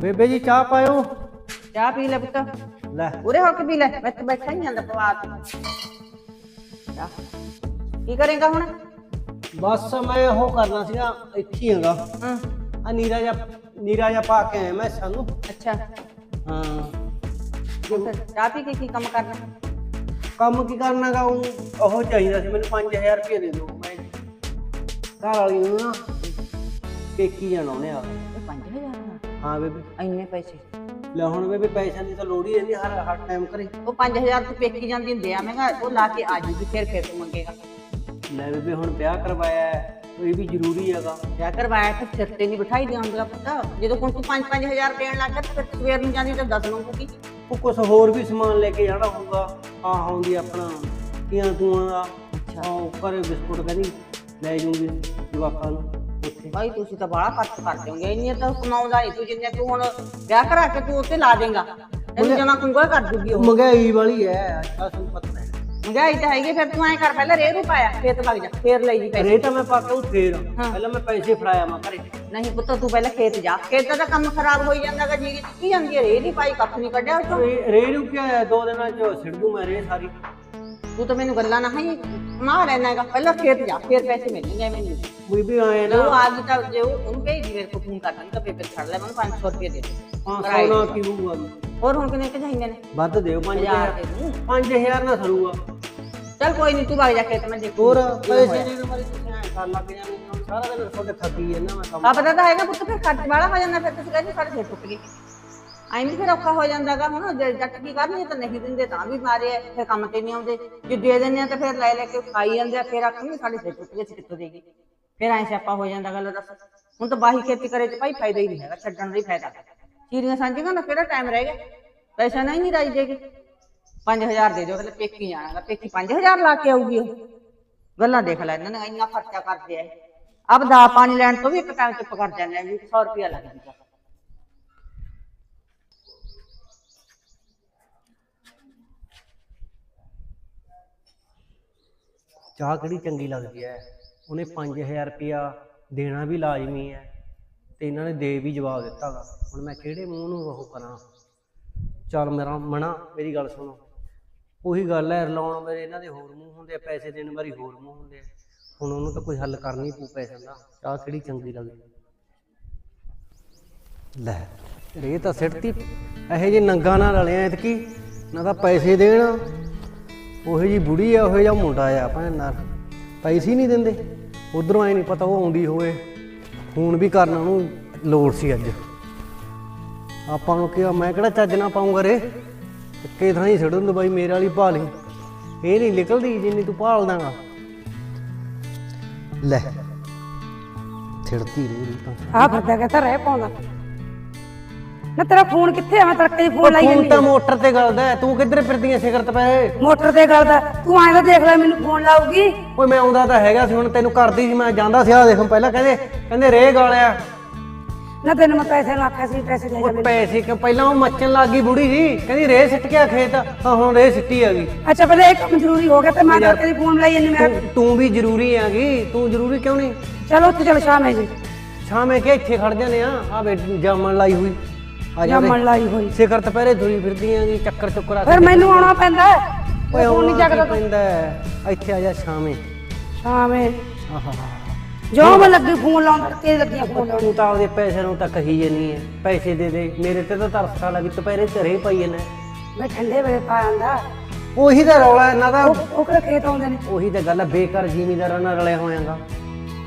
ਬੇਬੇ ਜੀ ਚਾਹ ਪਾਇਓ। ਚਾਹ ਪੀ ਲੈ ਪੁੱਤ। ਲੈ। ਉਰੇ ਹੋ ਕੇ ਪੀ ਲੈ ਮੈਂ ਤਾਂ ਬੈਠਾ ਹੀ ਆਂ ਚਾਹ। ਕੀ ਕਰੇਗਾ ਹੁਣ? ਬਸ ਮੈਂ ਉਹ ਕਰਨਾ ਸੀਗਾ ਇੱਥੇ ਹੀ ਹੈਗਾ ਹਾਂ। ਆ ਨੀਰਾ ਜਾ ਨੀਰਾ ਜਾ ਪਾ ਕੇ ਆਇਆ ਮੈਂ ਸਾਨੂੰ ਅੱਛਾ। ਹਾਂ। ਫਿਰ ਚਾਹ ਪੀ ਕੇ ਕੀ ਕੰਮ ਕਰਨਾ? ਕੰਮ ਕੀ ਕਰਨਾਗਾ ਉਹ ਉਹ ਚਾਹੀਦਾ ਸੀ ਮੈਨੂੰ 5000 ਰੁਪਏ ਦੇ ਦਿਓ। ਮੈਂ ਘਰ ਵਾਲੀ ਨੂੰ ਨਾ ਪੇਕੀ ਜਾਣਾ ਉਹਨੇ ਆ ਇਹ 5000 ਦਾ ਹਾਂ ਬੇਬੇ। ਇੰਨੇ ਪੈਸੇ। ਲੈ ਹੁਣ ਬੇਬੇ ਪੈਸਿਆਂ ਦੀ ਤਾਂ ਲੋੜ ਹੀ ਰਹਿੰਦੀ ਹਰ ਹਰ ਟਾਈਮ ਕਰੇ ਉਹ 5000 ਤੂੰ ਪੇਕੀ ਜਾਂਦੀ ਹੁੰਦੇ ਆ ਮੈਂ ਕਿਹਾ ਉਹ ਲਾ ਕੇ ਆ ਜੂਗੀ ਫਿਰ ਫਿਰ ਤੂੰ ਮੰਗੇਗਾ। ਲੈ ਬੇਬੇ ਹੁਣ ਵਿਆਹ ਕਰਵਾਇਆ ਹੈ ਇਹ ਵੀ ਜ਼ਰੂਰੀ ਹੈਗਾ। ਵਿਆਹ ਕਰਵਾਇਆ ਤਾਂ ਸਿਰ ਤੇ ਨਹੀਂ ਬਿਠਾਈ ਦੇ ਹੁੰਦਾ ਪੁੱਤ। ਜਦੋਂ ਹੁਣ ਤੂੰ 5-5000 ਦੇਣ ਲੱਗ ਗਿਆ ਤੇ ਫਿਰ ਸਵੇਰ ਨੂੰ ਜਾਂਦੀ ਤਾਂ 10 ਮੰਗੂਗੀ ਉਹ ਕੁਝ ਹੋਰ ਵੀ ਸਮਾਨ ਲੈ ਕੇ ਜਾਣਾ ਹੋਊਗਾ। ਆ ਹੁੰਦੀ ਆਪਣਾ ਕੀਆਂ ਤੂਆਂ ਦਾ। ਅੱਛਾ। ਉਹ ਘਰੇ ਬਿਸਕੁਟ ਕਹਿੰਦੀ ਲੈ ਜੂਗੀ ਜਵਾਕਾਂ ਨੂੰ। ਭਾਈ ਤੁਸੀਂ ਤਾਂ ਬੜਾ ਖਰਚ ਕਰ ਦਿਓਗੇ ਇੰਨੇ ਤਾਂ ਕਮਾਉਂਦਾ ਨਹੀਂ ਤੂੰ ਜਿੰਨੇ ਤੂੰ ਹੁਣ ਵਿਆਹ ਕਰਾ ਕੇ ਤੂੰ ਉੱਤੇ ਲਾ ਦੇਂਗਾ। ਤੈਨੂੰ ਜਮਾ ਕੁੰਗਾ ਕਰ ਦੂਗੀ ਉਹ। ਮਹਿੰਗਾਈ ਵਾਲੀ ਹੈ ਅੱਛਾ ਤੁਹਾਨੂੰ ਪਤਾ ਹੈ ਮਹਿੰਗਾਈ ਤਾਂ ਹੈਗੀ ਫਿਰ ਤੂੰ ਐ ਕਰ ਪਹਿਲਾਂ ਰੇਹ ਰੂ ਪਾਇਆ ਫੇਰ ਤੇ ਲੱਗ ਜਾ ਫੇਰ ਲਈ ਜੀ ਪੈਸੇ। ਰੇਟ ਮੈਂ ਪਾ ਕੇ ਉਹ ਫੇਰ। ਪਹਿਲਾਂ ਮੈਂ ਪੈਸੇ ਫੜਾਇਆ ਮੈਂ ਘਰੇ। ਨਹੀਂ ਪੁੱਤ ਤੂੰ ਪਹਿਲਾਂ ਖੇਤ ਜਾ। ਖੇਤ ਦਾ ਤਾਂ ਕੰਮ ਖਰਾਬ ਹੋਈ ਜਾਂਦਾਗਾ ਜੀ ਕੀ ਜਾਂਦੀ ਹੈ ਰੇਹ ਨਹੀਂ ਪਾਈ ਕੱਖ ਨਹੀਂ ਕੱਢਿਆ ਉਹ ਚੋਂ ਰੇ ਰੇ ਨੂੰ ਕੀ ਆਇਆ ਦੋ ਦਿਨਾਂ ਚ ਦੂੰ ਮੈਂ ਰੇ ਸਾਰੀ। ਤੂੰ ਤਾਂ ਮੈਨੂੰ ਗੱਲਾਂ ਨਾ ਹੀ ਮਾਰ ਲੈਣਾ ਹੈਗਾ। ਪਹਿਲਾਂ ਖੇਤ ਜਾ ਫੇਰ ਪੈਸੇ ਮਿਲਣਗੇ ਮੈਨੂੰ ਕੋਈ ਵੀ ਆਏ ਨਾ। ਉਹ ਆ ਗਈ ਤਾਂ ਜੇ ਉਹ ਉਹਨੂੰ ਭੇਜ ਦੀ ਮੇਰੇ ਕੋਲ ਫੋਨ ਕਰ ਦਾਂਗਾ ਪੇਪਰ ਛੱਡ ਲੈ ਮੈਨੂੰ 500 ਰੁਪਏ ਦੇ ਦੇ। 500 ਨਾ ਕਿਉਂ ਹੋਰ ਹੁਣ ਕਿੰਨੇ ਚਾਹੀਦੇ ਨੇ? ਵੱਧ ਦਿਓ 1000 5000 ਦੇ ਦੂੰ। 5000 ਨਾ ਸਰੂਗਾ ਚੱਲ ਕੋਈ ਨਹੀਂ ਤੂੰ ਵਗ ਜਾ ਖੇਤ ਮੈਂ ਦੇਖੂ। ਹੋਰ ਪੈਸੇ ਤੁਸੀਂ ਐਂ ਕਰ ਲੱਗ ਜਾਂਦੇ ਹੋ ਸਾਰਾ ਦਿਨ ਤੁਹਾਡੇ ਥੱਕੀ ਜਾਂਦਾ ਮੈਂ ਕੰਮ। ਆ ਪਤਾ ਤਾਂ ਹੈਗਾ ਪੁੱਤ ਫਿਰ ਖਰਚ ਵਾਲਾ ਹੋ ਜਾਂਦਾ ਫਿਰ ਤੁਸੀਂ ਕਹਿੰਦੇ ਸਾਡੇ ਸਿਰ ਟੁੱਟ ਗਏ ਐਂ ਵੀ ਫਿਰ ਔਖਾ ਹੋ ਜਾਂਦਾਗਾ ਹੁਣ ਜੇ ਜੱਟ ਕੀ ਕਰਨੀ ਤਾਂ ਨਹੀਂ ਦਿੰਦੇ ਤਾਂ ਵੀ ਮਾਰੇ ਆ, ਫਿਰ ਕੰਮ ਤੇ ਨਹੀਂ ਆਉਂਦੇ। ਜੇ ਦੇ ਦਿੰਦੇ ਆ ਤਾਂ ਫਿਰ ਲੈ ਲੈ ਕੇ ਖਾਈ ਜਾਂਦੇ ਆ ਫਿਰ ਆਖਣਗੇ ਸਾਡੇ ਸਿਰ ਟੁੱਟ ਗਏ ਸੀ ਕਿੱਥੋਂ ਦੇਗੀ ਫਿਰ ਐਂ ਸਿਆਪਾ ਹੋ ਜਾਂਦਾ ਗੱਲ ਦੱਸ। ਹੁਣ ਤਾਂ ਬਾਹੀ ਖੇਤੀ ਕਰੇ ਤੇ ਭਾਈ ਫਾਇਦਾ ਹੀ ਨਹੀਂ ਹੈਗਾ ਛੱਡਣ ਦਾ ਹੀ ਫਾਇਦਾ। ਚੀਰੀਆਂ ਸਾਂਝੀਆਂ ਦਾ ਕਿਹੜਾ ਟਾਈਮ ਰਹਿ ਗਿਆ? ਪੈਸਾ ਨਹੀਂ ਨਹੀਂ ਰਾਈ ਦੇਗੀ। 5000 ਦੇ ਦਿਓ ਕਹਿੰਦੇ ਪੇਕੀ ਜਾਣਾਗਾ ਪੇਕੀ 5000 ਲਾ ਕੇ ਆਊਗੀ ਉਹ। ਗੱਲਾਂ ਦੇਖ ਲੈ ਇਹਨਾਂ ਨੇ ਇੰਨਾ ਖਰਚਾ ਕਰਦੇ ਆ ਅਬ ਦਾ ਪਾਣੀ ਲੈਣ ਤੋਂ ਵੀ ਇੱਕ ਟਾਈਮ ਚੁੱਪ ਕਰ ਜਾਂਦੇ ਆ ਵੀ 100 ਰੁਪਿਆ ਲੱਗ ਜੂਗਾ। ਚਾਹ ਕਿਹੜੀ ਚੰਗੀ ਲੱਗਦੀ ਹੈ ਉਹਨੇ 5000 ਰੁਪਇਆ ਦੇਣਾ ਵੀ ਲਾਜ਼ਮੀ ਹੈ ਤੇ ਇਹਨਾਂ ਨੇ ਦੇ ਵੀ ਜਵਾਬ ਦਿੱਤਾਗਾ। ਹੁਣ ਮੈਂ ਕਿਹੜੇ ਮੂੰਹ ਨੂੰ ਉਹ ਕਰਾਂ? ਚੱਲ ਮੇਰਾ ਮਣਾ ਮੇਰੀ ਗੱਲ ਸੁਣੋ। ਉਹੀ ਗੱਲ ਹੈ ਰਲਾਉਣ ਮੇਰੇ ਇਹਨਾਂ ਦੇ ਹੋਰ ਮੂੰਹ ਹੁੰਦੇ ਆ, ਪੈਸੇ ਦੇਣ ਵਾਰੀ ਹੋਰ ਮੂੰਹ ਹੁੰਦੇ ਆ। ਹੁਣ ਉਹਨੂੰ ਤਾਂ ਕੋਈ ਹੱਲ ਕਰਨੀ ਪਊ ਪੈਸਿਆਂ ਦਾ। ਚਾਹ ਕਿਹੜੀ ਚੰਗੀ ਲੱਗਦੀ? ਲੈ ਰੇ ਤਾਂ ਸਿੱਟਤੀ ਇਹੋ ਜਿਹੇ ਨੰਗਾ ਨਾਲ ਰਲਿਆ ਇਤਕੀ ਨਾ ਤਾਂ ਪੈਸੇ ਦੇਣ ਉਹੋ ਜੀ ਬੁੜੀ ਆ, ਉਹੋ ਜਿਹਾ ਮੁੰਡਾ ਆ ਭੈਣ ਨਾਲ। ਪੈਸੇ ਨਹੀਂ ਦਿੰਦੇ। ਉਧਰੋਂ ਐ ਨਹੀਂ ਪਤਾ ਉਹ ਆਉਂਦੀ ਹੋਵੇ। ਫੋਨ ਵੀ ਕਰਨਾ ਉਹਨੂੰ ਲੋੜ ਸੀ ਅੱਜ। ਆਪਾਂ ਨੂੰ ਕਿਹਾ, ਮੈਂ ਕਿਹੜਾ ਚੱਜ ਨਾ ਪਾਉਂਗਾ ਰੇ? ਇੱਕੇ ਥਾਂ ਹੀ ਛੱਡਣ ਦੋ ਬਾਈ, ਮੇਰੇ ਵਾਲੀ ਭਾਲੀ ਇਹ ਨਹੀਂ ਨਿਕਲਦੀ ਜਿੰਨੀ ਤੂੰ ਭਾਲ ਦਾਂਗਾ। ਲੈ ਛਿੜਤੀ ਰੇ ਤਾਂ ਆ ਫਿਰਦਾ ਕਹਿੰਦਾ ਰਹਿ ਪਾਉਂਦਾ। ਨਾ ਤੇਰਾ ਫੋਨ ਕਿੱਥੇ ਆ? ਮੈਂ ਤੜਕੇ ਦੀ ਫੋਨ ਲਾਈ ਫੋਨ ਜਾਂਦੀ ਤਾਂ ਮੋਟਰ ਤੇ ਗਲਦਾ ਹੈ, ਤੂੰ ਕਿੱਧਰ ਫਿਰਦੀਆਂ ਸਿਗਰਟ ਪਏ? ਮੋਟਰ ਤੇ ਗੱਲ ਦਾ ਤੂੰ ਐਂ ਤਾਂ ਦੇਖ ਲੈ ਮੈਨੂੰ ਫੋਨ ਲਾਊਗੀ। ਓਏ ਮੈਂ ਆਉਂਦਾ ਤਾਂ ਹੈਗਾ ਸੀ ਹੁਣ। ਤੈਨੂੰ ਕਰਦੀ ਸੀ ਮੈਂ ਜਾਂਦਾ ਸੀ। ਆ ਦੇਖ ਪਹਿਲਾਂ ਕਹਿੰਦੇ ਕਹਿੰਦੇ ਰੇ ਗਾਲਿਆ। ਨਾ ਤੈਨੂੰ ਮੈਂ ਪੈਸੇ ਨੂੰ ਆਖਿਆ ਸੀ ਪੈਸੇ ਦੇ ਜਾ ਉਹ ਪੈਸੇ ਕਿ ਪਹਿਲਾਂ ਉਹ ਮੱਚਣ ਲੱਗ ਗਈ ਬੁੜੀ ਜੀ। ਕਹਿੰਦੀ ਰੇ ਸਿੱਟ ਗਿਆ ਖੇਤ। ਆ ਹੁਣ ਰੇ ਸਿੱਟੀ ਹੈਗੀ ਅੱਛਾ ਪਹਿਲੇ ਇਹ ਕੰਮ ਜ਼ਰੂਰੀ ਹੋ ਗਿਆ ਤੇ ਮੈਂ ਤੜਕੇ ਦੀ ਫੋਨ ਲਾਈ ਜਾਂਦੀ ਮੈਂ। ਤੂੰ- ਤੂੰ ਵੀ ਜ਼ਰੂਰੀ ਹੈਗੀ। ਤੂੰ ਜ਼ਰੂਰੀ ਕਿਉਂ ਨਹੀਂ? ਚਲੋ ਉੱਥੇ ਚਲ ਸ਼ਾਮੇ ਜੀ। ਸ਼ਾਮੇ ਕਿ ਇੱਥੇ ਖੜ ਜਾਂਦੇ ਆ। ਆ ਵੇ ਜਾਮਣ ਲਾਈ ਹੋਈ। ਆ ਜਾਮਣ ਲਾਈ ਹੋਈ। ਸਿਖਰ ਦੁਪਹਿਰੇ ਤੁਰੀ ਫਿਰਦੀ ਆਂਗੀ ਚੱਕਰ ਚੁੱਕਰ ਆ ਫਿਰ ਮੈਨੂੰ ਆਉਣਾ ਪੈਂਦਾ। ਓਏ ਫੋਨ ਨਹੀਂ ਕੀ ਪੈਂਦਾ? ਇੱਥੇ ਆ ਜਾ ਸ਼ਾਮੇ। ਸ਼ਾਮੇ। ਆਹਾ। ਜੋ ਮੈਂ ਲੱਗੀ ਫੋਨ ਲਾਉਣ ਤੜਕੇ ਲੱਗੀਆਂ ਫੋਨ ਲਾਉਣ। ਤੂੰ ਤਾਂ ਆਪਦੇ ਪੈਸੇ ਨੂੰ ਤਾਂ ਕਹੀ ਜਾਨੀ ਹੈ। ਪੈਸੇ ਦੇ ਦੇ। ਮੇਰੇ ਤੇ ਤਾਂ ਤਰਸ ਖਾ ਲੱਗੀ ਦੁਪਹਿਰੇ ਘਰੇ ਪਈ ਨੇ ਮੈਂ ਠੰਡੇ ਵੇਲੇ ਪਾ ਆਂਦਾ। ਉਹੀ ਤਾਂ ਰੌਲਾ ਇਹਨਾਂ ਦਾ। ਉਹ ਕਿਹੜੇ ਖੇਤ ਆਉਂਦੇ ਨੇ? ਉਹੀ ਤਾਂ ਗੱਲ ਹੈ ਬੇਕਾਰ ਜ਼ਿਮੀਦਾਰਾਂ ਨਾਲ ਰਲਿਆ ਹੋਇਆਗਾ।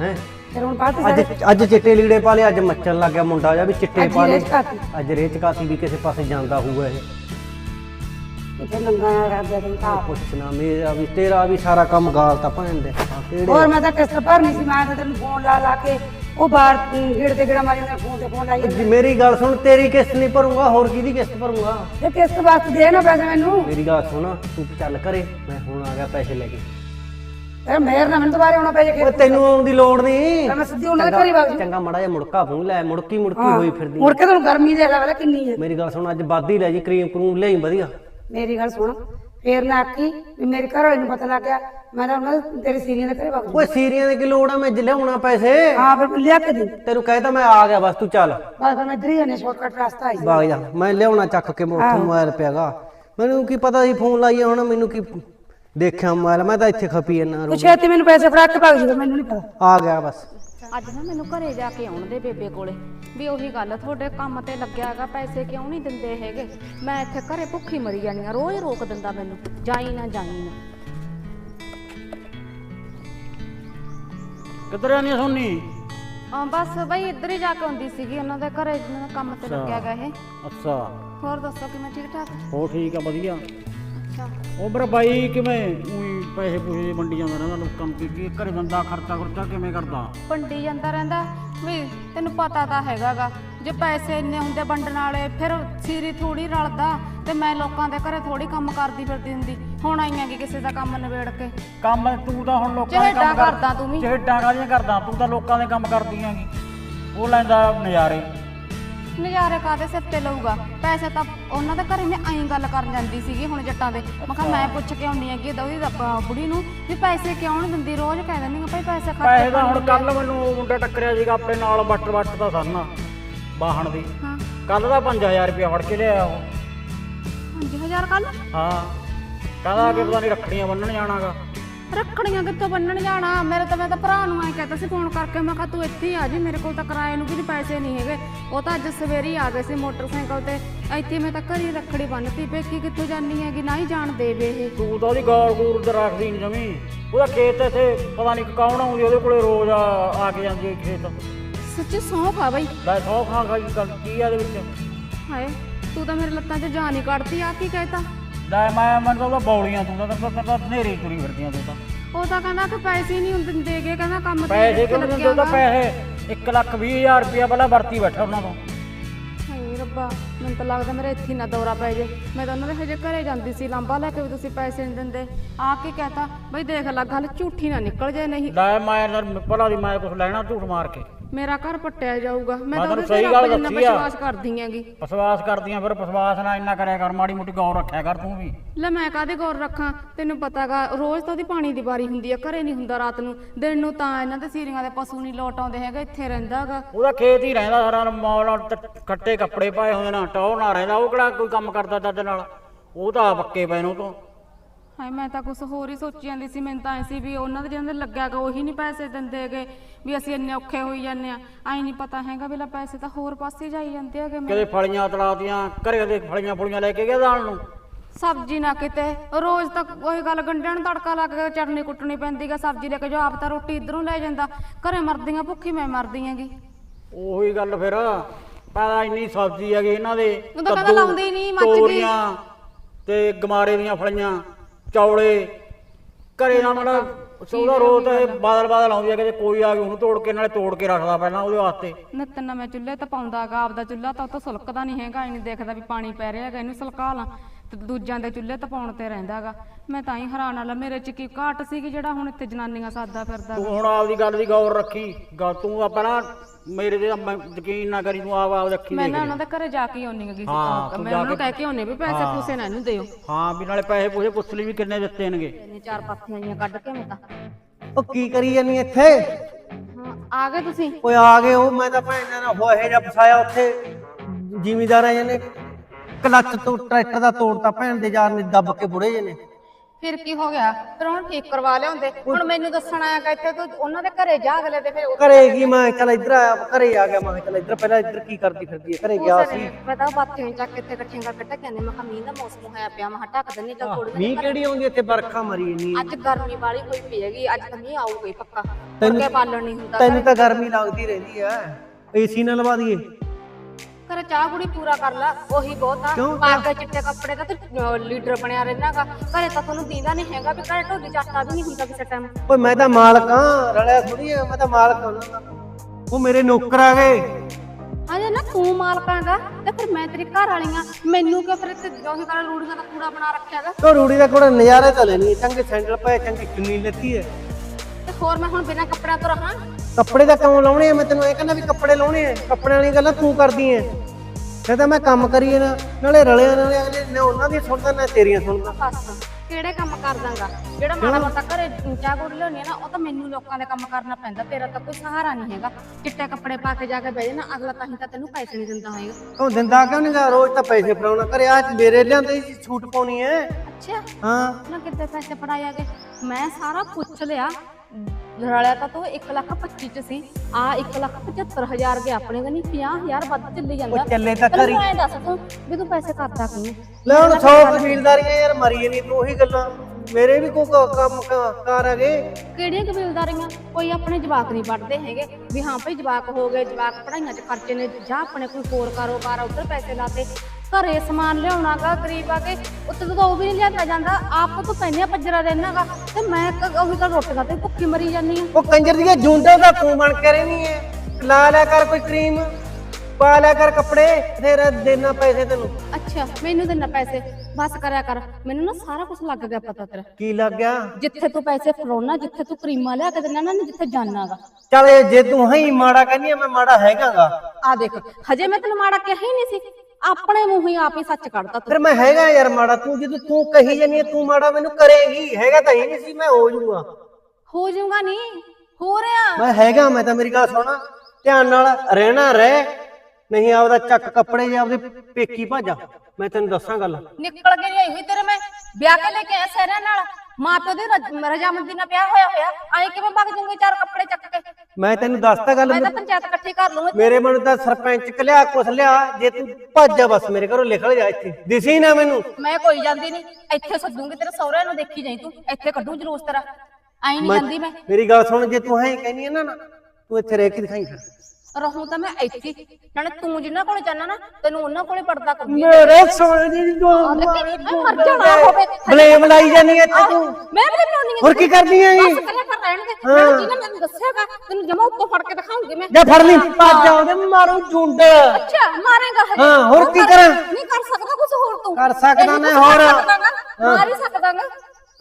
ਹੈ? ਫਿਰ ਹੁਣ ਬਾਅਦ ਅੱਜ ਅੱਜ ਚਿੱਟੇ ਲੀੜੇ ਪਾ ਲਏ ਅੱਜ ਮੱਚਣ ਲੱਗ ਗਿਆ ਮੁੰਡਾ ਜਾਂ ਵੀ ਚਿੱਟੇ ਪਾ ਲਏ। ਅੱਜ ਰੇਤ ਕਾਤੀ ਵੀ ਕਿਸੇ ਪਾਸੇ ਜਾਂਦਾ ਹੋਊਗਾ ਇਹ। ਇੱਥੇ ਨੰਗਾ ਨਾ ਰੱਖਦੇ ਤੂੰ ਤਾਂ ਪੁੱਛਣਾ ਮੇਰਾ ਵੀ ਤੇਰਾ ਵੀ ਸਾਰਾ ਕੰਮ ਗਾਲ ਤਾਂ ਭੈਣ ਦੇ। ਕਿਹੜੇ? ਹੋਰ ਮੈਂ ਤਾਂ ਕਿਸ਼ਤ ਭਰਨੀ ਸੀ ਮੈਂ ਤਾਂ ਤੈਨੂੰ ਫੋਨ ਲਾ ਲਾ ਕੇ ਉਹ ਬਾਹਰ ਗੇੜ ਤੇ ਗੇੜਾ ਮਾਰੀ ਜਾਂਦਾ ਫੋਨ ਤੇ ਫੋਨ ਲਾਈ। ਜੀ, ਮੇਰੀ ਗੱਲ ਸੁਣ ਤੇਰੀ ਕਿਸ਼ਤ ਨਹੀਂ ਭਰੂੰਗਾ ਹੋਰ ਕਿਹਦੀ ਕਿਸ਼ਤ ਭਰੂੰਗਾ? ਤੇ ਕਿਸ਼ਤ ਵਾਸਤੇ ਦੇ ਨਾ ਪੈਸੇ ਮੈਨੂੰ। ਮੇਰੀ ਗੱਲ ਸੁਣ ਤੂੰ ਚੱਲ ਕਰੇ ਮੈਂ ਹੁਣ ਆ ਗਿਆ ਪੈਸੇ ਲੈ ਕੇ। ਫਿਰ ਮੇਰ ਨਾ ਮੈਨੂੰ ਦੁਬਾਰੇ ਆਉਣਾ ਪੈ ਜੇ ਓਏ ਤੈਨੂੰ ਆਉਣ ਦੀ ਲੋੜ ਨਹੀਂ। ਮੈਂ ਸਿੱਧੀ ਉਹਨਾਂ ਦੇ ਘਰੀ ਵਗ ਜੂ ਚੰਗਾ ਮੜਾ ਜਿਹਾ ਮੁੜਕਾ ਫੂੰ ਲੈ ਮੁੜਕੀ ਮੁੜਕੀ ਹੋਈ ਫਿਰਦੀ ਮੁੜ ਕੇ ਤੁਹਾਨੂੰ ਗਰਮੀ ਦੇਖ ਲੈ ਕਿੰਨੀ ਹੈ ਮੇਰੀ ਗੱਲ ਸੁਣ ਅੱਜ ਬਾਦੀ ਲੈ ਜੀ ਕਰੀਮ ਕਰੂਮ ਲਿਆਈ ਵਧੀਆ। ਮੇਰੀ ਗੱਲ ਸੁਣ ਫੇਰ ਨਾ ਆਖੀ ਵੀ ਮੇਰੇ ਘਰ ਵਾਲੇ ਨੂੰ ਪਤਾ ਲੱਗ ਗਿਆ ਮੈਂ ਤਾਂ ਉਹਨਾਂ ਦੇ ਤੇਰੇ ਸੀਰੀਆਂ ਦੇ ਘਰੇ ਵਗ। ਓਏ ਸੀਰੀਆਂ ਦੇ ਕੀ ਲੋੜ ਆ ਮੈਂ ਜ ਲਿਆਉਣਾ ਪੈਸੇ। ਹਾਂ ਫਿਰ ਲਿਆ ਕੇ ਦੇ। ਤੈਨੂੰ ਕਹਿਤਾ ਮੈਂ ਆ ਗਿਆ ਬਸ ਤੂੰ ਚੱਲ। ਬਸ ਫਿਰ ਮੈਂ ਇੱਧਰ ਹੀ ਜਾਣੇ ਸ਼ਾਰਟਕਟ ਰਸਤਾ ਆਈ। ਬਾਗ ਜਾ। ਮੈਂ ਲਿਆਉਣਾ ਚੱਕ ਕੇ ਮੋਟਰ ਮੋਬਾਈਲ ਪਿਆਗਾ ਮੈਨੂੰ ਕੀ ਪਤਾ ਸੀ ਫੋਨ ਲਾਈਏ ਹੁਣ ਮੈਨੂੰ ਕੀ ਦੇਖਿਆ ਮੋਬਾਈਲ ਮੈਂ ਤਾਂ ਇੱਥੇ ਖਪੀ ਇਹਨਾਂ ਤੂੰ ਛੇਤੀ ਮੈਨੂੰ ਪੈਸੇ ਫੜਾ ਕੇ ਭੱਜ ਜਾ ਮੈਨੂੰ ਨਹੀਂ ਪਤਾ। ਆ ਗਿਆ ਬਸ। ਅੱਜ ਨਾ ਮੈਨੂੰ ਘਰੇ ਜਾ ਕੇ ਆਉਣ ਦੇ ਬੇਬੇ ਕੋਲੇ। ਵੀ ਉਹੀ ਗੱਲ ਤੁਹਾਡੇ ਕੰਮ ਤੇ ਲੱਗਿਆ ਹੈਗਾ ਪੈਸੇ ਕਿਉਂ ਨਹੀਂ ਦਿੰਦੇ ਹੈਗੇ? ਮੈਂ ਇੱਥੇ ਘਰੇ ਭੁੱਖੀ ਮਰੀ ਜਾਣੀ ਆ ਰੋਜ਼ ਰੋਕ ਦਿੰਦਾ ਮੈਨੂੰ। ਜਾਈ ਨਾ ਜਾਈ ਨਾ। ਕਿੱਧਰ ਆਨੀ ਸੋਨੀ? ਆ ਬਸ ਬਈ ਇੱਧਰ ਹੀ ਜਾ ਕੇ ਆਉਂਦੀ ਸੀਗੀ ਉਹਨਾਂ ਦੇ ਘਰੇ ਜਿਹਨਾਂ ਦਾ ਕੰਮ ਤੇ ਲੱਗਿਆ ਗਾ ਇਹ। ਅੱਛਾ। ਹੋਰ ਦੱਸੋ ਕਿਵੇਂ ਠੀਕ ਠਾਕ ਹੋ ਠੀਕ ਆ ਵਧੀਆ। ਅੱਛਾ ਉਹ ਮੇਰਾ ਬਾਈ ਕਿਵੇਂ? ਉਹੀ ਪੈਸੇ ਪੂਸੇ ਮੰਡੀ ਜਾਂਦਾ ਰਹਿੰਦਾ ਲੋਕਾਂ ਨੂੰ ਕੀ ਕੀ ਘਰੇ ਬੰਦਾ ਖਰਚਾ ਖਰਚਾ ਕਿਵੇਂ ਕਰਦਾ? ਵੰਡੀ ਜਾਂਦਾ ਰਹਿੰਦਾ। ਵੀ ਤੈਨੂੰ ਪਤਾ ਤਾਂ ਹੈਗਾਗਾ ਜੇ ਪੈਸੇ ਇੰਨੇ ਹੁੰਦੇ ਵੰਡਣ ਵਾਲੇ ਫਿਰ ਸੀਰੀ ਥੋੜੀ ਰਲਦਾ ਤੇ ਮੈਂ ਲੋਕਾਂ ਦੇ ਘਰੇ ਥੋੜੀ ਕੰਮ ਕਰਦੀ ਫਿਰਦੀ ਹੁੰਦੀ। ਹੁਣ ਆਈਆਂ ਕਿ ਕਿਸੇ ਦਾ ਕੰਮ ਨਿਬੇੜ ਕੇ। ਕੰਮ ਤੂੰ ਤਾਂ ਹੁਣ ਲੋਕਾਂ ਦੇ ਚਿਹੜਾ ਕੰਮ ਕਰ- ਕਰਦਾ ਤੂੰ ਵੀ। ਚਿਹੜਾ ਕਾਹਦੀਆਂ ਕਰਦਾ ਤੂੰ ਤਾਂ ਲੋਕਾਂ ਦੇ ਕੰਮ ਕਰਦੀ ਹੈਗੀ। ਉਹ ਲੈਂਦਾ ਨਜ਼ਾਰੇ। ਨਜ਼ਾਰੇ ਕਾਦੇ ਸਿਰ ਤੇ ਲਊਗਾ? ਪੈਸੇ ਤਾਂ ਉਹਨਾਂ ਦੇ ਘਰੇ ਮੈਂ ਐਂ ਗੱਲ ਕਰਨ ਜਾਂਦੀ ਸੀਗੀ ਹੁਣ ਜੱਟਾਂ ਦੇ। ਮੈਂ ਕਿਹਾ ਮੈਂ ਪੁੱਛ ਕੇ ਆਉਣੀ ਹੈਗੀ ਉਹਦੀ ਪ- ਬੁੜੀ ਨੂੰ ਵੀ ਪੈਸੇ ਕਿਉਂ ਨਹੀਂ ਦਿੰਦੀ? ਰੋਜ਼ ਕਹਿ ਦਿੰਦੀ ਆ ਭਾਈ ਪੈਸੇ ਖਰਚ ਪੈਸੇ ਤਾਂ ਹੁਣ ਕੱਲ ਮੈਨੂੰ ਉਹ ਮੁੰਡਾ ਟੱਕਰਿਆ ਸੀਗਾ ਆਪਣੇ ਨਾਲ ਵੱਟ ਵੱਟ ਦਾ ਸੰਨ ਬਾਹਣ ਦੀ। ਹਾਂ। ਕੱਲ ਦਾ 5000 ਰੁਪਇਆ ਫੜ ਕੇ ਲਿਆਇਆ ਉਹ। 5000 ਕੱਲ ਹਾਂ। ਕਹਿੰਦਾ ਕਿ ਪਤਾ ਨਹੀਂ ਰੱਖੜੀਆਂ ਬੰਨਣ ਜਾਣਾਗਾ। ਰੱਖੜੀਆਂ ਕਿੱਥੋਂ ਬੰਨਣ ਜਾਣਾ? ਮੇਰੇ ਤਾਂ ਮੈਂ ਤਾਂ ਭਰਾ ਨੂੰ ਐ ਕਹਤਾ ਸੀ ਫੋਨ ਕਰਕੇ ਮੈਂ ਕਿਹਾ ਤੂੰ ਇੱਥੇ ਹੀ ਆ ਜੀ ਮੇਰੇ ਕੋਲ ਤਾਂ ਕਿਰਾਏ ਨੂੰ ਵੀ ਨੀ ਪੈਸੇ ਨਹੀਂ ਹੈਗੇ। ਉਹ ਤਾਂ ਅੱਜ ਸਵੇਰੇ ਆ ਗਏ ਸੀ ਮੋਟਰਸਾਈਕਲ ਤੇ। ਇੱਥੇ ਮੈਂ ਤਾਂ ਘਰੀ ਰੱਖੜੀ ਬੰਨਤੀ ਪੇਕੀ ਕਿੱਥੋਂ ਜਾਣੀ ਹੈਗੀ? ਨਾ ਹੀ ਜਾਣ ਦੇਵੇ ਇਹ। ਤੂੰ ਤਾਂ ਉਹਦੀ ਗੌਰ ਗੂਰ ਤੇ ਰੱਖਦੀ ਨਹੀਂ ਜਮੀ। ਉਹਦਾ ਖੇਤ ਇੱਥੇ ਪਤਾ ਨਹੀਂ ਕੌਣ ਆਉਂਦੀ ਉਹਦੇ ਕੋਲੇ ਰੋਜ਼ ਆ ਆ ਕੇ ਜਾਂਦੀ ਹੈ ਖੇਤ। ਸੱਚੀ ਸੌਂਫ ਆ ਬਈ। ਲੈ ਸੌ ਖਾਂ ਖਾਂ ਗੱਲ ਕੀ ਆ ਇਹਦੇ ਵਿੱਚ? ਹਾਏ ਤੂੰ ਤਾਂ ਮੇਰੇ ਲੱਤਾਂ 'ਚ ਜਾਨ ਹੀ ਕੱਢਤੀ ਆ ਕੀ ਕਹਿਤਾ? ਲੈ ਮੈਂ ਮੈਨੂੰ ਤਾਂ ਉਹਦਾ ਬੌਲੀਆਂ ਤੂੰ ਤਾਂ ਤਾਂ ਤਾਂ ਹਨੇਰੇ ਤੁਰੀ ਫਿਰਦੀਆਂ ਤੂੰ ਤਾਂ। ਉਹ ਤਾਂ ਕਹਿੰਦਾ ਕਿ ਪੈਸੇ ਨਹੀਂ ਹੁੰਦੇ ਦੇਗੇ ਕਹਿੰਦਾ ਕੰਮ ਤੇ ਪੈਸੇ ਕਿਉਂ ਨੀ ਦਿੰਦੇ ਪੈਸੇ 1 ਲੱਖ 20 ਹਜ਼ਾਰ ਰੁਪਇਆ ਪਹਿਲਾਂ ਵਰਤੀ ਬੈਠਾ ਉਹਨਾਂ ਤੋਂ। ਹਾਏ ਰੱਬਾ ਮੈਨੂੰ ਤਾਂ ਲੱਗਦਾ ਮੇਰੇ ਇੱਥੇ ਨਾ ਦੌਰਾ ਪੈ ਜੇ। ਮੈਂ ਤਾਂ ਉਹਨਾਂ ਦੇ ਹਜੇ ਘਰੇ ਜਾਂਦੀ ਸੀ ਲਾਂਬਾ ਲੈ ਕੇ ਵੀ ਤੁਸੀਂ ਪੈਸੇ ਨਹੀਂ ਦਿੰਦੇ। ਆ ਕੇ ਕਹਤਾ ਬਈ ਦੇਖ ਲੈ ਗੱਲ ਝੂਠੀ ਨਾ ਨਿਕਲ ਜੇ ਨਹੀਂ। ਲੈ ਮੈਂ ਯਾਰ ਭਲਾ ਦੀ ਮੈਂ ਕੁਝ ਲੈਣਾ ਝੂਠ ਮਾਰ ਕੇ। ਮੇਰਾ ਘਰ ਪੱਟਿਆ ਜਾਊਗਾ। ਮੈਂ ਤਾਂ ਉਹਦੇ ਤੇ ਰੱਬ ਜਿੰਨਾ। ਵਿਸ਼ਵਾਸ ਕਰਦੀ ਆਂਗੀ ਵਿਸ਼ਵਾਸ ਕਰਦੀਆਂ ਫਿਰ ਵਿਸ਼ਵਾਸ ਨਾ ਇੰਨਾ ਕਰਿਆ ਕਰ ਮਾੜੀ ਮੋਟੀ ਗੌਰ ਰੱਖਿਆ ਕਰ ਤੂੰ ਵੀ। ਲੈ ਮੈਂ ਕਾਹਦੇ ਗੌਰ ਰੱਖਾਂ? ਤੈਨੂੰ ਪਤਾਗਾ ਰੋਜ਼ ਤਾਂ ਉਹਦੀ ਪਾਣੀ ਦੀ ਵਾਰੀ ਹੁੰਦੀ ਆ ਘਰੇ ਨਹੀਂ ਹੁੰਦਾ ਰਾਤ ਨੂੰ। ਦਿਨ ਨੂੰ ਤਾਂ ਇਹਨਾਂ ਦੇ ਸੀਰੀਆਂ ਦੇ ਪਸ਼ੂ ਨਹੀਂ ਲੋਟ ਆਉਂਦੇ ਹੈਗੇ ਇੱਥੇ ਰਹਿੰਦਾਗਾ ਉਹਦਾ ਖੇਤ ਹੀ ਰਹਿੰਦਾ ਸਾਰਾ ਮੌਲ ਕੱਟੇ ਕੱਪੜੇ ਪਾਏ ਹੋਏ ਨਾ ਟੌਰ ਨਾ ਰਹਿੰਦਾ ਉਹ ਕਿਹੜਾ ਕੋਈ ਕੰਮ ਕਰਦਾ ਚੱਜ ਨਾਲ? ਉਹ ਤਾਂ ਪੱਕੇ ਪਏ ਨੇ ਤੋਂ। ਹਾਏ ਮੈਂ ਤਾਂ ਕੁਝ ਹੋਰ ਹੀ ਸੋਚੀ ਜਾਂਦੀ ਸੀ। ਮੈਨੂੰ ਤਾਂ ਐ ਸੀ ਵੀ ਉਹਨਾਂ ਦੇ ਜਿਹਨਾਂ ਦੇ ਲੱਗਿਆਗਾ ਉਹੀ ਨਹੀਂ ਪੈਸੇ ਦਿੰਦੇ ਹੈਗੇ ਵੀ ਅਸੀਂ ਇੰਨੇ ਔਖੇ ਹੋਈ ਜਾਂਦੇ ਆ ਐ ਨਹੀਂ ਪਤਾ ਹੈਗਾ ਵੀ ਲੈ ਪੈਸੇ ਤਾਂ ਹੋਰ ਪਾਸੇ ਜਾਈ ਜਾਂਦੇ ਹੈਗੇ ਮੇਰੇ। ਕਦੇ ਫਲੀਆਂ ਤਲਾਤੀਆਂ ਘਰੇ ਦੇ ਫਲੀਆਂ ਫੁਲੀਆਂ ਲੈ ਕੇ ਗਿਆ ਦਾਲ ਨੂੰ? ਸਬਜ਼ੀ ਨਾ ਕਿਤੇ। ਰੋਜ਼ ਤਾਂ ਉਹੀ ਗੱਲ ਗੰਢਿਆਂ ਨੂੰ ਤੜਕਾ ਲਾ ਕੇ ਚਟਨੀ ਕੁੱਟਣੀ ਪੈਂਦੀਗਾ ਸਬਜ਼ੀ ਲੈ ਕੇ ਜੋ ਆਪ ਤਾਂ ਰੋਟੀ ਇਧਰੋਂ ਲੈ ਜਾਂਦਾ। ਘਰੇ ਮਰਦੀਆਂ ਭੁੱਖੀ ਮੈਂ ਮਰਦੀ ਹੈਗੀ। ਉਹੀ ਗੱਲ ਫਿਰ। ਪੈਦਾ ਇੰਨੀ ਸਬਜ਼ੀ ਹੈਗੀ ਇਹਨਾਂ ਦੇ ਉਹ ਤਾਂ ਕਹਿੰਦਾ ਕੱਦੂ, ਲਾਉਂਦੇ ਹੀ ਨਹੀਂ, ਮੱਚ ਗਈ। ਤੋਰੀਆਂ ਤੇ ਗਮਾਰੇ ਦੀਆਂ ਫਲੀਆਂ। ਚੌਲੇ। ਘਰੇ ਨਾਲ ਮਤਲਬ ਸੋਦਾ ਰੋ ਤੇ ਬਾਦਲ ਬਾਦਲ ਆਉਂਦੀ ਹੈ ਕਿ ਕੋਈ ਆ ਗਿਆ ਉਹਨੂੰ ਤੋੜ ਕੇ ਨਾਲੇ ਤੋੜ ਕੇ ਰੱਖਦਾ ਪਹਿਲਾਂ ਉਹਦੇ ਵਾਸਤੇ। ਨਿੱਤ ਨਵੇਂ ਚੁੱਲ੍ਹੇ ਤੇ ਪਾਉਂਦਾਗਾ ਆਪਦਾ ਚੁੱਲ੍ਹਾ ਤਾਂ ਉਹ ਤਾਂ ਸੁਲਕਦਾ ਨਹੀਂ ਹੈਗਾ ਇਹ ਨਹੀਂ ਦੇਖਦਾ ਵੀ ਪਾਣੀ ਪੈ ਰਿਹਾ ਹੈਗਾ, ਇਹਨੂੰ ਸਲਕਾ ਲਾਂ। ਤੇ ਦੂਜਿਆਂ ਦੇ ਚੁੱਲ੍ਹੇ ਤੇ ਪਾਉਣ ਤੇ ਰਹਿੰਦਾਗਾ। ਮੈਂ ਤਾਂ ਹੀ ਹੈਰਾਨ ਆਲਾ ਮੇਰੇ ਚ ਕੀ ਘਾਟ ਸੀਗੀ ਜਿਹੜਾ ਹੁਣ ਇੱਥੇ ਜਨਾਨੀਆਂ ਸਾਦਾ ਫਿਰਦਾ ਤੂੰ ਹੁਣ ਆਪਦੀ ਗੱਲ ਦੀ ਗੌਰ ਰੱਖੀ। ਗੱਲ ਤੂੰ ਆ ਪਹਿਲਾਂ ਮੇਰੇ ਤੇ ਮੈਂ ਯਕੀਨ ਨਾ ਕਰੀ ਤੂੰ ਆਪ ਆਪ ਰੱਖੀ ਮੈਂ ਦੇਖ ਨਾ ਲਈ। ਉਹਨਾਂ ਦੇ ਘਰੇ ਜਾ ਕੇ ਆਉਣੀ ਹੈਗੀ ਹਾਂ, ਤੂੰ ਮੈਂ ਜਾ ਉਹਨਾਂ ਨੂੰ ਕੇ- ਕਹਿ ਕੇ ਆਉਣੀ ਵੀ ਪੈਸੇ ਪੂਸੇ ਨਾ ਇਹਨੂੰ ਦਿਓ। ਹਾਂ ਵੀ ਨਾਲੇ ਪੈਸੇ ਪੂਸੇ ਪੁੱਛ ਲਈ ਵੀ ਕਿੰਨੇ ਦਿੱਤੇ ਨੇਗੇ। ਇਹਨੇ ਚਾਰ ਪਾਥੀਆਂ ਜੀਆਂ ਕੱਢ ਕੇ ਮੈਂ ਤਾਂ ਉਹ ਕੀ ਕਰੀ ਜਾਨੀ ਇੱਥੇ? ਹਾਂ ਆ ਗਏ ਤੁਸੀਂ? ਓਏ ਆ ਗਏ ਉਹ ਮੈਂ ਤਾਂ ਭੈਣ ਨਾਲ ਹੋਏ ਜਿਹਾ ਫਸਾਇਆ ਉੱਥੇ। ਜ਼ਿਮੀਦਾਰਾਂ ਜਿਹਨੇ ਕਲੱਚ ਤੋਂ ਟਰੈਕਟਰ ਦਾ ਤੋੜਤਾ ਭੈਣ ਦੇ ਯਾਰ ਨੇ ਦੱਬ ਕੇ ਬੁੜੇ ਜੇ ਨੇ। ਫਿਰ ਕੀ ਹੋ ਗਿਆ? ਫਿਰ ਹੁਣ ਠੀਕ ਕਰਵਾ ਲਿਆਉਂਦੇ। ਹੁਣ ਮੈਨੂੰ ਦੱਸਣ ਆਇਆ ਕਿ ਇੱਥੇ ਤੂੰ ਉਹਨਾਂ ਦੇ ਘਰੇ ਜਾ ਅਗਲੇ ਤੇ ਫਿਰ ਘਰੇ ਕੀ ਮੈਂ ਚੱਲ ਇੱਧਰ ਆਇਆ ਘਰੇ ਆ ਗਿਆ ਮੈਂ ਚੱਲ ਇੱਧਰ ਪਹਿਲਾਂ ਇੱਧਰ ਕੀ ਕਰਦੀ ਫਿਰਦੀ ਹੈ ਘਰੇ ਗਿਆ ਸੀ। ਮੈਂ ਤਾਂ ਬਾਥੀਆਂ ਚੱਕ ਇੱਥੇ ਇਕੱਠੀਆਂ ਕਰਕੇ ਟੱਕਿਆਂ ਨੇ ਮੈਂ ਕਿਹਾ ਮੀਂਹ ਦਾ ਮੌਸਮ ਹੋਇਆ ਪਿਆ ਮੈਂ ਢੱਕ ਦਿੰਨੀ ਚੱਲ ਥੋੜੀ ਮੀਂਹ ਕਿਹੜੀ ਆਉਂਦੀ ਇੱਥੇ ਬਰਖਾ ਮਰੀ ਨਹੀਂ ਅੱਜ ਗਰਮੀ ਵਾਲੀ ਹੋਈ ਪਈ ਹੈਗੀ ਅੱਜ ਤਾਂ ਮੀਂਹ ਆਊਗਾ ਹੀ ਪੱਕਾ। ਤੈਨੂੰ- ਮੁੜ ਕੇ ਬਾਲਣ ਨਹੀਂ ਹੁੰਦਾ ਤੈਨੂੰ ਤਾਂ ਗਰਮੀ ਲੱਗਦੀ ਰਹਿੰਦੀ ਐ। ਏਸੀ ਨਾਲ ਲਵਾ ਦਈਏ। ਘਰੇ ਚਾਹ ਕੁੜੀ ਪੂਰਾ ਕਰ ਲਾ ਉਹੀ ਬਹੁਤ ਆ। ਕਿਉਂ? ਪਾ ਕੇ ਚਿੱਟੇ ਕੱਪੜੇ ਦਾ ਤੇ ਅਹ, ਲੀਡਰ ਬਣਿਆ ਰਹਿਣਾਗਾ ਘਰੇ ਤਾਂ ਤੁਹਾਨੂੰ ਦੀਦਾ ਨਹੀਂ ਹੈਗਾ ਵੀ ਘਰੇ ਢੋਲੀ ਚਾਟਾ ਵੀ ਨਹੀਂ ਹੁੰਦਾ ਕਿਸੇ ਟਾਈਮ ਓਏ ਮੈਂ ਤਾਂ ਮਾਲਕ ਆ ਰਲਿਆ ਥੋੜੀ ਆ ਮੈਂ ਤਾਂ ਮਾਲਕ ਹਾਂ ਉਹਨਾਂ ਦਾ। ਉਹ ਮੇਰੇ ਨੌਕਰ ਆ ਗਏ। ਅਜੇ ਨਾ ਤੂੰ ਮਾਲਕਾਂਗਾ ਤੇ ਫਿਰ ਮੈਂ ਤੇਰੀ ਘਰ ਵਾਲੀਆਂ ਮੈਨੂੰ ਕਿਉਂ ਫਿਰ ਇੱਥੇ ਉਹੀ ਗੱਲ ਰੂੜੀਆਂ ਦਾ ਕੂੜਾ ਬਣਾ ਰੱਖਿਆਗਾ ਤੋ ਰੂੜੀ ਦਾ ਕੋੜਾ ਨਜ਼ਾਰੇ ਤਾਂ ਲੈਣੀ ਹੈ ਚੰਗੇ ਸੈਂਡਲ ਪਏ ਚੰਗੀ ਚੁੰਨੀ ਲੱਤੀ ਐ ਤੇ ਹੋਰ ਮੈਂ ਹੁਣ ਬਿਨਾਂ ਕੱਪੜਿਆਂ ਤੋਂ ਰਹਾਂ? ਕੱਪੜੇ ਦਾ ਕਿਉਂ ਲਾਉਣੇ ਆ? ਮੈਂ ਤੈਨੂੰ ਇਹ ਕਹਿੰਦਾ ਵੀ ਕੱਪੜੇ ਲਾਉਣੇ ਆ। ਕੱਪੜਿਆਂ ਵਾਲੀਆਂ ਗੱਲਾਂ ਤੂੰ ਕਰਦੀ ਐ। ਕਹਿੰਦਾ ਮੈਂ ਕੰਮ ਕਰੀਏ ਨਾ ਨਾਲੇ ਰਲਿਆ ਨਾਲੇ ਅਗਲੇ ਨੇ ਉਹਨਾਂ ਦੀ ਸੁਣਦਾ ਨਾ ਤੇਰੀਆਂ ਸੁਣਦਾ। ਬਸ ਕਿਹੜੇ ਕੰਮ ਕਰਦਾਂਗਾ ਜਿਹੜਾ ਮਾੜਾ ਮੋਟਾ ਘਰੇ ਚਾਹ ਗੁੜ ਲਿਆਉਣੀ ਆ ਨਾ ਉਹ ਤਾਂ ਮੈਨੂੰ ਲੋਕਾਂ ਦੇ ਕੰਮ ਕਰਨਾ ਪੈਂਦਾ ਤੇਰਾ ਤਾਂ ਕੋਈ ਸਹਾਰਾ ਨਹੀਂ ਹੈਗਾ। ਚਿੱਟੇ ਕੱਪੜੇ ਪਾ ਕੇ ਜਾ ਕੇ ਬਹਿ ਜਾਣਾ ਅਗਲਾ ਤਾਂ ਹੀ ਤਾਂ ਤੈਨੂੰ ਪੈਸੇ ਨਹੀਂ ਦਿੰਦਾ ਹੋਏਗਾ। ਉਹ ਦਿੰਦਾ ਕਿਉਂ ਨਹੀਂ ਗਾ? ਰੋਜ਼ ਤਾਂ ਪੈਸੇ ਫੜਾਉਣਾ। ਘਰੇ ਆ ਮੇਰੇ ਲਿਆਂਦੇ ਸੀ ਛੂਟ ਪਾਉਣੀ ਐ। ਅੱਛਾ। ਹਾਂ। ਨਾ ਕਿੱਥੇ ਪੈਸੇ ਫੜਾਇਆ ਗਏ ਮੈਂ ਸਾਰਾ ਪੁੱਛ ਲਿਆ। ਰਲਿਆ ਤਾਂ ਤੂੰ 1 ਲੱਖ 25 ਚ ਸੀ। ਆ 1 ਲੱਖ 75 ਹਜ਼ਾਰ ਗਿਆ ਆਪਣੇ ਕਨੀ 50 ਹਜ਼ਾਰ ਵੱਧ ਚੱਲੀ ਜਾਂਦਾ। ਉਹ ਚੱਲੇ ਤਾਂ ਤੂੰ ਐਂ ਦੱਸ ਤੂੰ ਵੀ ਤੂੰ ਪੈਸੇ ਕਰਦਾ ਕਿਉਂ? ਲੈ ਹੁਣ 100 ਕਬੀਲਦਾਰੀਆਂ ਯਾਰ ਮਰੀਏ ਨਹੀਂ ਤੂੰ ਉਹੀ ਗੱਲਾਂ ਮੇਰੇ ਵੀ ਕੋਈ ਕ- ਕੰਮ ਕਾਰ ਹੈਗੇ। ਕਿਹੜੀਆਂ ਕਬੀਲਦਾਰੀਆਂ? ਕੋਈ ਆਪਣੇ ਜਵਾਕ ਨਹੀਂ ਪੜਦੇ ਹੈਗੇ। ਵੀ ਹਾਂ ਭਈ ਜਵਾਕ ਹੋ ਗਏ ਜਵਾਕ ਪੜਾਈਆਂ 'ਚ ਖਰਚੇ ਨੇ ਜਾਂ ਆਪਣੇ ਕੋਈ ਹੋਰ ਕਾਰੋਬਾਰ ਆ ਉੱਧਰ ਪੈਸੇ ਲਾਤੇ ਘਰੇ ਸਮਾਨ ਲਿਆਉਣਾਗਾ ਗਰੀਬ ਆ ਕੇ ਉੱਤੇ ਤਾਂ ਉਹ ਵੀ ਨਹੀਂ ਲਿਆਤਾ ਜਾਂਦਾ ਆਪ ਤੋਂ ਪੈਣਿਆ ਪੱਜਰਾ ਰਹਿਣਾਗਾ ਤੇ ਮੈਂ ਕ- ਉਹੀ ਤਾਂ ਰੋਟੀਆਂ ਤੇ ਭੁੱਖੀ ਮਰੀ ਜਾਂਦੀ ਆ। ਉਹ ਕੰਜਰ ਦੀਆਂ ਜੂੰਡੇ ਦਾ ਤੂੰ ਬਣ ਕੇ ਰਹਿਣੀ ਐ। ਲਾ ਲਿਆ ਕਰ ਕੋਈ ਕਰੀਮ ਪਾ ਲਿਆ ਕਰ ਕੱਪੜੇ ਫੇਰ ਦੇਣਾ ਪੈਸੇ ਤੈਨੂੰ। ਅੱਛਾ ਮੈਨੂੰ ਦੇਣਾ ਪੈਸੇ ਬਸ ਕਰਿਆ ਕਰ ਮੈਨੂੰ ਨਾ ਸਾਰਾ ਕੁਝ ਲੱਗ ਗਿਆ ਪਤਾ ਤੇਰਾ। ਕੀ ਲੱਗ ਗਿਆ? ਜਿੱਥੇ ਤੂੰ ਪੈਸੇ ਫੜਾਉਣਾ ਜਿੱਥੇ ਤੂੰ ਕਰੀਮਾਂ ਲਿਆ ਕੇ ਦੇਣਾ ਨਾ ਜਿੱਥੇ ਜਾਣਾਗਾ ਚੱਲ ਇਹ ਜੇ ਤੂੰ ਹੈ ਮਾੜਾ ਕਹਿੰਦੀ ਆ ਮੈਂ ਮਾੜਾ ਹੈਗਾਗਾ ਆ ਦੇਖ ਹਜੇ ਮੈਂ ਤੈਨੂੰ ਮਾੜਾ ਕਿਹਾ ਹੀ ਨਹੀਂ ਸੀ। ਆਪਣੇ ਮੂੰਹ ਹੀ ਆਪ ਹੀ ਸੱਚ ਕੱਢਤਾ ਤੂੰ। ਫਿਰ ਮੈਂ ਹੈਗਾ ਯਾਰ ਮਾੜਾ ਤੂੰ ਜਦੋਂ ਤੂੰ ਕਹੀ ਜਾਨੀ ਤੂੰ ਮਾੜਾ ਮੈਨੂੰ ਕਰੇਗੀ। ਹੈਗਾ ਤਾਂ ਹੀ ਨਹੀਂ ਸੀ ਮੈਂ ਹੋ ਜਾਊਗਾ। ਹੋ ਜਾਊਗਾ ਨਹੀਂ ਹੋ ਰਿਹਾ। ਮੈਂ ਹੈਗਾ ਮੈਂ ਤਾਂ ਮੇਰੀ ਗੱਲ ਸੁਣਾ। ਧਿਆਨ ਨਾਲ ਰਹਿਣਾ ਰਹਿ ਨਹੀਂ ਆਪਦਾ ਚੱਕ ਕੱਪੜੇ ਜੇ ਆਪਦੇ ਪੇਕੀ ਭਾਜਾ। ਮੈਂ ਤੈਨੂੰ ਦੱਸਾਂ ਗੱਲ। ਨਿਕਲ ਕੇ ਆਈ ਹੋਈ ਤੇਰੇ ਮੈਂ ਵਿਆਹ ਕੇ ਲੈ ਕੇ ਆਇਆ ਸਹਿਰਿਆਂ ਨਾਲ। ਮਾਂ ਪਿਓ ਦੇ ਰਜ- ਰਜਾਮੰਦੀ ਨਾਲ ਵਿਆਹ ਹੋਇਆ ਹੋਇਆ ਆਏ ਕਿਵੇਂ ਭੱਗ ਜੂੰਗੇ ਚਾਰ ਕੱਪੜੇ ਚੱਕ ਕੇ? ਮੈਂ ਤੈਨੂੰ ਦੱਸਤਾ ਗੱਲ ਮੈਂ ਤਾਂ ਪੰਚਾਇਤ ਇਕੱਠੀ ਕਰ ਲੂੰ ਮੇਰੇ ਮਨ ਤਾਂ ਸਰਪੰਚ ਕਲਿਆ ਕੁਛ ਲਿਆ ਜੇ ਤੂੰ ਭੱਜ ਜਾ ਬਸ ਮੇਰੇ ਘਰੋਂ ਨਿਕਲ ਜਾ ਇੱਥੇ। ਦਿਸੀ ਨਾ ਮੈਨੂੰ। ਮੈਂ ਕੋਈ ਜਾਂਦੀ ਨਹੀਂ ਇੱਥੇ ਸੱਦੂਗੀ ਤੇਰੇ ਸਹੁਰਿਆਂ ਨੂੰ ਦੇਖੀ ਜਾਈ ਤੂੰ ਇੱਥੇ ਕੱਢੂ ਜਲੂਸ ਤੇਰਾ। ਆਈ ਨਹੀਂ ਜਾਂਦੀ ਮੈਂ। ਮੇਰੀ ਗੱਲ ਸੁਣ ਜੇ ਤੂੰ ਹੈ ਕਹਿੰਦੀ ਹੈ ਨਾ ਨਾ ਤੂੰ ਇੱਥੇ ਰਹਿ ਕੇ ਦਿਖਾਈ ਫਿਰ। ਰਹੂੰ ਤਾਂ ਮੈਂ ਇੱਥੇ। ਨਾਲੇ ਤੂੰ ਜਿੰਨਾ ਕੋਲ ਜਾਣਾ ਨਾ ਤੈਨੂੰ ਉਹਨਾਂ ਕੋਲੇ ਪੜਦਾ ਕਰੂੰ ਮੇਰੇ ਸੋਹਣੇ ਦੀ ਮਰ ਜਾਣਾ ਹੋਵੇ ਬਲੇਮ ਲਾਈ ਜਾਨੀ ਐ ਤੂੰ। ਮੈਂ ਵੀ ਬਣਾਉਣੀ ਹੋਰ ਕੀ ਕਰਦੀ ਐ ਬਸ ਕਰਿਆ ਕਰ ਰਹਿਣ ਦੇ ਮੈਂ ਜਿਹਨੇ ਮੈਨੂੰ ਦੱਸਿਆਗਾ ਤੈਨੂੰ ਜਮਾ ਉੱਤੋਂ ਫੜ ਕੇ ਦਿਖਾਉਂਗੀ ਮੈਂ। ਜਾ ਫੜ ਲਈ ਭੱਜ ਜਾ ਉਹਦੇ ਮਾਰੂ ਝੁੰਡ। ਅੱਛਾ ਮਾਰੇਗਾ ਹਾਂ, ਹੋਰ ਕੀ ਕਰ-? ਨਹੀਂ ਕਰ ਸਕਦਾ ਕੁਝ ਹੋਰ ਤੂੰ। ਕਰ ਸਕਦਾ ਮੈਂ ਹੋਰ। ਮਾਰ ਹੀ ਸਕਦਾਗਾ।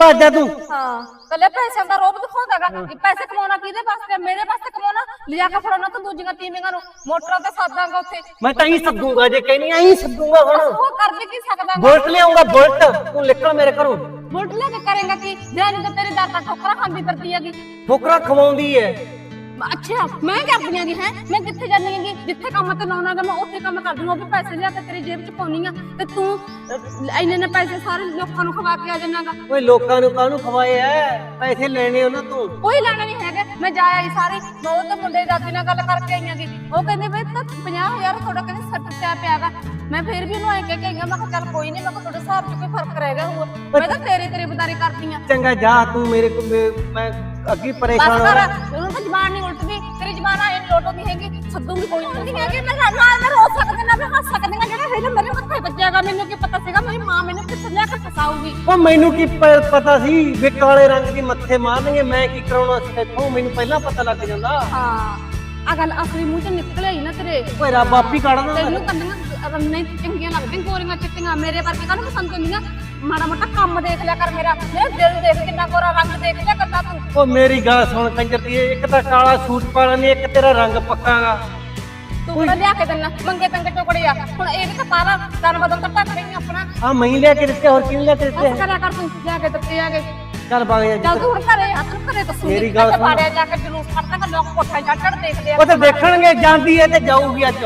ਭੱਜ ਜਾ ਤੂੰ। ਹਾਂ ਕੱਲੇ ਪੈਸਿਆਂ ਦਾ ਰੋਬ ਦਿਖਾਉਂਦਾਗਾ। ਕਿ ਪੈਸੇ ਕਮਾਉਣਾ ਕਿਹਦੇ ਵਾਸਤੇ? ਆ? ਮੇਰੇ ਵਾਸਤੇ ਕਮਾਉਣਾ? ਲਿਜਾ ਕੇ ਫੜਾਉਣਾ ਤਾਂ ਦੂਜੀਆਂ ਤੀਵੀਆਂ ਨੂੰ। ਮੋਟਰਾਂ ਤੇ ਸਾਦਾਂਗਾ ਉੱਥੇ। ਮੈਂ ਤਾਂ ਹੀ ਸੱਦੂਗਾ ਜੇ ਕਹਿਨੀ ਆਈ ਸੱਦੂਗਾ ਹੁਣ। ਉਹ ਕਰ ਵੀ ਕੀ ਸਕਦਾਗਾ? Bullet ਲਿਆਉਂਗਾ bullet. ਤੂੰ ਨਿਕਲ ਮੇਰੇ ਘਰੋਂ। ਬੁਲਟ ਲੈ ਕੇ ਕਰੇਗਾ ਕੀ? ਜਾਨੀ ਤਾਂ ਤੇਰੀ ਦਾਤਾ ਠੋਕਰਾ ਖਾਂਦੀ ਫਿਰਦੀ ਹੈਗੀ। ਠੋਕਰਾ ਖਵਾਉਂਦੀ ਐ। ਅੱਛਾ ਮੈਂ ਕਰਦੀ ਆਂਗੀ ਹੈ? ਮੈਂ ਕਿੱਥੇ ਜਾਣੀ ਹੈਗੀ? ਜਿੱਥੇ ਕੰਮ ਤੇ ਲਾਉਣਾਗਾ ਮੈਂ ਉੱਥੇ ਕੰਮ ਕਰ ਦੂੰਗਾ। ਉਹ ਵੀ ਪੈਸੇ ਲਿਆ ਕੇ ਤੇਰੀ ਜੇਬ 'ਚ ਪਾਉਣੀ ਆ। ਤੇ ਤੂੰ ਇੰਨੇ ਨੇ ਪੈਸੇ ਸਾਰੇ ਲੋਕਾਂ ਨੂੰ ਖਵਾ ਕੇ ਆ ਜਾਣਾਗਾ ਓਏ ਲੋਕਾਂ ਨੂੰ ਕਾਹਨੂੰ ਖਵਾਏ ਐ? ਪੈਸੇ ਲੈਣੇ ਉਹਨਾਂ ਤੋਂ। ਕੋਈ ਲੈਣਾ ਨਹੀਂ ਹੈਗਾ। ਮੈਂ ਜਾ ਆਈ ਸਾਰੀ। ਮੈਂ ਉਹ ਤੇ ਮੁੰਡੇ ਦੀ ਦਾਦੀ ਨਾਲ ਗੱਲ ਕਰਕੇ ਆਈ ਆਂਗੀ ਉਹ ਕਹਿੰਦੇ ਬਈ ਤਾਂ 50000 ਤੁਹਾਡਾ ਕਹਿੰਦੇ ਸੱਟ ਪਿਆ ਪਿਆਗਾ ਮੈਂ ਫਿਰ ਵੀ ਉਹਨੂੰ ਐ ਕਹਿ ਕੇ ਆਈ ਆਂ, ਮੈਂ ਕਿਹਾ ਚੱਲ ਕੋਈ ਨਹੀਂ ਮੈਂ ਕਿਹਾ ਤੁਹਾਡੇ ਹਿਸਾਬ 'ਚ ਕੋਈ ਫ਼ਰਕ ਰਹਿ ਗਿਆ ਹੋਊਗਾ। ਮੈਂ ਤਾਂ ਤੇਰੀ ਤੇਰੀ ਬਦਾਰੀ ਕਰਦੀ ਆ। ਚੰਗਾ ਜਾ ਤੂੰ ਮੇਰੇ ਕੋਲ ਮੈਂ ਅੱਗੇ ਪਰੇਸ਼ਾਨ ਹੋ ਕਰ ਰਿਹਾ ਉਹਨੂੰ ਤਾਂ ਜ਼ਬਾਨ ਨਹੀਂ ਉਲਟਦੀ ਤੇਰੀ ਜ਼ਬਾਨ ਆ ਇਹ ਲੋਟੋ ਨਹੀਂ ਹੈਗੀ ਸੱਦੂਗੀ ਕੋਈ ਨਹੀਂ ਹੈਗੀ ਮੈਂ ਨਾਲ ਨਾਲ ਮੈਂ ਰੋ ਸਕਦੀ ਨਾ ਮੈਂ ਹੱਸ ਸਕਦੀ ਹਾਂ ਜਿਹੜਾ ਹੈਗਾ ਮੇਰੇ ਮੱਥੇ ਵੱਜਿਆਗਾ ਮੈਨੂੰ ਕੀ ਪਤਾ ਸੀਗਾ ਮੇਰੀ ਮਾਂ ਮੈਨੂੰ ਕਿੱਥੇ ਲਿਆ ਕੇ ਫਸਾਊਗੀ। ਉਹ ਮੈਨੂੰ ਕੀ ਪ- ਪਤਾ ਸੀ ਵੀ ਕਾਲੇ ਰੰਗ ਦੀ ਮੱਥੇ ਮਾਰਨਗੇ ਮੈਂ ਕੀ ਕਰਾਉਣਾ ਸੀ ਇੱਥੋਂ? ਮੈਨੂੰ ਪਹਿਲਾਂ ਪਤਾ ਲੱਗ ਜਾਂਦਾ। ਹਾਂ ਆ ਗੱਲ ਅਸਲੀ ਮੂੰਹ ਚ ਨਿਕਲਿਆ ਹੀ ਨਾ ਤੇਰੇ। ਓਏ ਰੱਬ ਆਪੀ ਕੱਢਦਾ। ਤੈਨੂੰ ਕੰਦੀਆਂ ਰੰਨੇ ਚੰਗੀਆਂ ਲੱਗਦੀਆਂ ਗੋਰੀਆਂ ਚਿੱਟੀਆਂ ਮੇਰੇ ਵਰਗੇ ਕਾਹਨੂੰ ਪਸੰਦ ਹੁੰਦੀਆਂ ਮਾੜਾ ਮੋਟਾ ਕੰਮ ਦੇਖ ਲਿਆ ਕਰ ਮੇਰਾ। ਮੇਰਾ ਦਿਲ ਦੇਖ ਕਿੰਨਾ ਗੋਰਾ ਰੰਗ ਦੇਖ ਲਿਆ ਕਰਦਾ ਤੂੰ। ਉਹ ਮੇਰੀ ਗੱਲ ਸੁਣ ਕੰਜਰ ਦੀ ਇੱਕ ਤਾਂ ਕਾਲਾ ਸੂਟ ਪਾਣਾ ਨਹੀਂ ਇੱਕ ਤੇਰਾ ਰੰਗ ਪੱਕਾਗਾ ਤੂੰ ਕਿਹੜਾ ਲਿਆ ਕੇ ਦਿੰਨਾ? ਮੰਗੇ ਤੰਗੇ ਟੁਕੜੇ ਆ। ਹੁਣ ਇਹ ਵੀ ਤਾਂ ਪਾਲਾ ਤਨ ਬਦਲ ਤਾਂ ਟੱਕ ਰਹੀ ਆਪਣਾ। ਆ ਮੈਂ ਹੀ ਲਿਆ ਕੇ ਦਿੱਤੇ ਹੋਰ ਕਿਹਨੇ ਲਿਆ ਕੇ ਦਿੱਤੇ? ਬਸ ਕਰਿਆ ਕਰ ਤੂੰ ਲਿਆ ਕੇ ਦਿੱਤੇ ਆਗੇ ਚੱਲ ਬਾਗ ਜਾ। ਚੱਲ ਤੂੰ ਹੁਣ ਘਰੇ ਆ ਤੂੰ ਘਰੇ ਦੱਸੂ ਮੇਰੀ ਗੱਲ ਸੁਣ। ਬਾੜਿਆ ਜਾ ਕੇ ਜਲੂਸ ਕੱਢਦਾ ਲੋਕ ਕੋਠਾ ਚੜ੍ਹ ਦੇਖਦੇ ਆ। ਉਹ ਤਾਂ ਦੇਖਣਗੇ ਜਾਂਦੀ ਹੈ ਤੇ ਜਾਊਗੀ ਅੱਜ।